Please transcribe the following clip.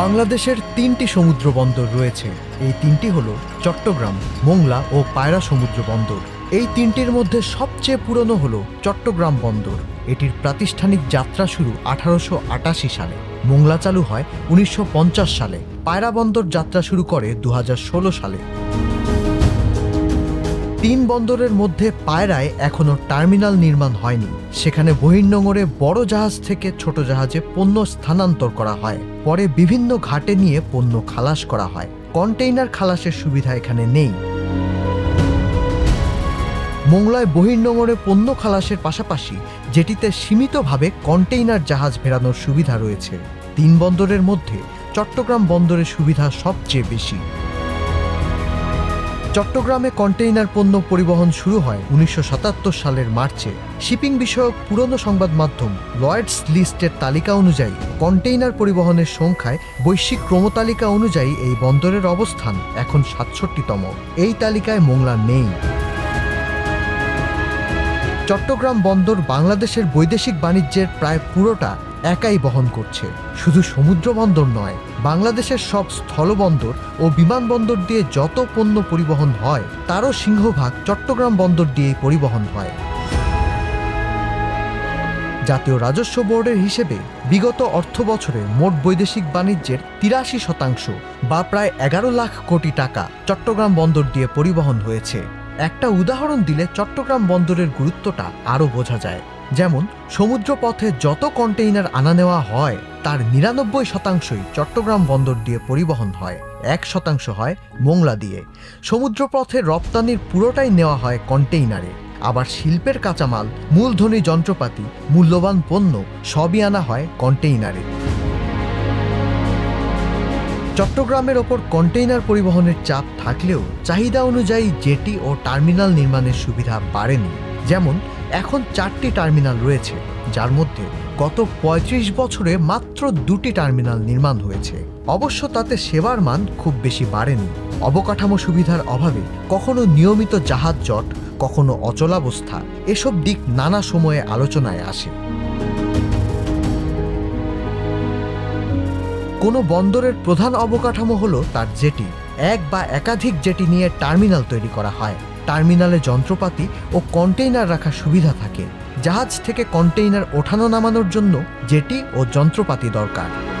বাংলাদেশের তিনটি সমুদ্র বন্দর রয়েছে। এই তিনটি হলো চট্টগ্রাম, মোংলা ও পায়রা সমুদ্র বন্দর। এই তিনটির মধ্যে সবচেয়ে পুরনো হলো চট্টগ্রাম বন্দর। এটির প্রাতিষ্ঠানিক যাত্রা শুরু আঠারোশো আটাশি সালে। মোংলা চালু হয় উনিশশো পঞ্চাশ সালে। পায়রা বন্দর যাত্রা শুরু করে দু হাজার ষোলো সালে। তিন বন্দরের মধ্যে পায়রায় এখনও টার্মিনাল নির্মাণ হয়নি। সেখানে বহির্নোঙরে বড় জাহাজ থেকে ছোট জাহাজে পণ্য স্থানান্তর করা হয়। পরে বিভিন্ন ঘাটে নিয়ে পণ্য খালাস করা হয়। কন্টেইনার খালাসের সুবিধা এখানে নেই। মোংলায় বহির্নোঙরে পণ্য খালাসের পাশাপাশি যেটিতে সীমিতভাবে কন্টেইনার জাহাজ ভেড়ানোর সুবিধা রয়েছে। তিন বন্দরের মধ্যে চট্টগ্রাম বন্দরের সুবিধা সবচেয়ে বেশি। চট্টগ্রামে কন্টেইনার পণ্য পরিবহন শুরু হয় উনিশশো সাতাত্তর সালের মার্চে। শিপিং বিষয়ক পুরনো সংবাদ মাধ্যম লয়েডস লিস্টের তালিকা অনুযায়ী কন্টেইনার পরিবহনের সংখ্যায় বৈশ্বিক ক্রমতালিকা অনুযায়ী এই বন্দরের অবস্থান এখন সাতষট্টিতম। এই তালিকায় মোংলা নেই। চট্টগ্রাম বন্দর বাংলাদেশের বৈদেশিক বাণিজ্যের প্রায় পুরোটা একাই বহন করছে। শুধু সমুদ্র বন্দর নয় বাংলাদেশের সব স্থলবন্দর ও বিমানবন্দর দিয়ে যত পণ্য পরিবহন হয়, তারও সিংহভাগ চট্টগ্রাম বন্দর দিয়েই পরিবহন হয়। জাতীয় রাজস্ব বোর্ডের হিসেবে বিগত অর্থ বছরে মোট বৈদেশিক বাণিজ্যের তিরাশি শতাংশ বা প্রায় এগারো লাখ কোটি টাকা চট্টগ্রাম বন্দর দিয়ে পরিবহন হয়েছে। একটা উদাহরণ দিলে চট্টগ্রাম বন্দরের গুরুত্বটা আরও বোঝা যায়। যেমন, সমুদ্রপথে যত কন্টেইনার আনা নেওয়া হয়, তার নিরানব্বই শতাংশই চট্টগ্রাম বন্দর দিয়ে পরিবহন হয়, এক শতাংশ হয় মোংলা দিয়ে। সমুদ্রপথে রপ্তানির পুরোটাই নেওয়া হয় কন্টেইনারে। আবার শিল্পের কাঁচামাল, মূলধনী যন্ত্রপাতি, মূল্যবান পণ্য সবই আনা হয় কন্টেইনারে। চট্টগ্রামের ওপর কন্টেইনার পরিবহনের চাপ থাকলেও চাহিদা অনুযায়ী জেটি ও টার্মিনাল নির্মাণের সুবিধা বাড়েনি। যেমন, এখন চারটি টার্মিনাল রয়েছে, যার মধ্যে গত ৩৫ বছরে মাত্র দুটি টার্মিনাল নির্মাণ হয়েছে। অবশ্য তাতে সেবার মান খুব বেশি বাড়েনি। অবকাঠামো সুবিধার অভাবে কখনো নিয়মিত জাহাজ জট, কখনো অচলাবস্থা, এসব দিক নানা সময়ে আলোচনায় আসে। কোনো বন্দরের প্রধান অবকাঠামো হলো তার জেটি। এক বা একাধিক জেটি নিয়ে টার্মিনাল তৈরি করা হয়। টার্মিনালে যন্ত্রপাতি ও কন্টেইনার রাখার সুবিধা থাকে। জাহাজ থেকে কন্টেইনার ওঠানো নামানোর জন্য জেটি ও যন্ত্রপাতি দরকার।